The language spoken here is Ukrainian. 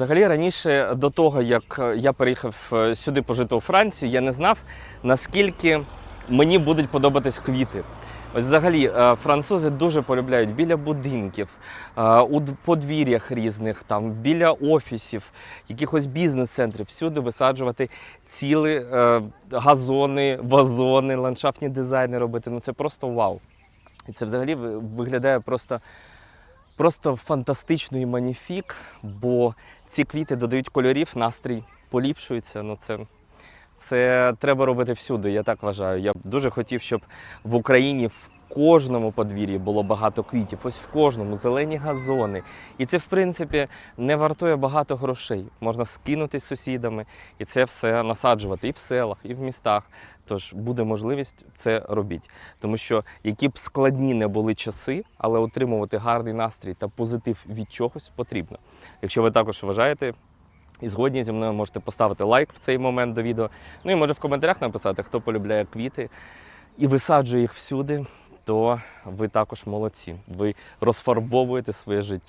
Взагалі раніше до того, як я переїхав е, сюди пожити у Францію, я не знав, наскільки мені будуть подобатись квіти. Ось взагалі е, французи дуже полюбляють біля будинків, е, у подвір'ях різних, там біля офісів, якихось бізнес-центрів, всюди висаджувати цілі е, газони, вазони, ландшафтні дизайни робити. Ну це просто вау. І це взагалі виглядає просто, просто фантастичний маніфік, бо ці квіти додають кольорів, настрій поліпшується. Ну це, це треба робити всюди, я так вважаю. Я б дуже хотів, щоб в Україні в кожному подвір'ї було багато квітів, ось в кожному зелені газони. І це, в принципі, не вартує багато грошей. Можна скинути з сусідами і це все насаджувати і в селах, і в містах. Тож буде можливість це робіть. Тому що які б складні не були часи, але отримувати гарний настрій та позитив від чогось потрібно. Якщо ви також вважаєте і згодні зі мною, можете поставити лайк в цей момент до відео. Ну і може в коментарях написати, хто полюбляє квіти і висаджує їх всюди, то ви також молодці. Ви розфарбовуєте своє життя.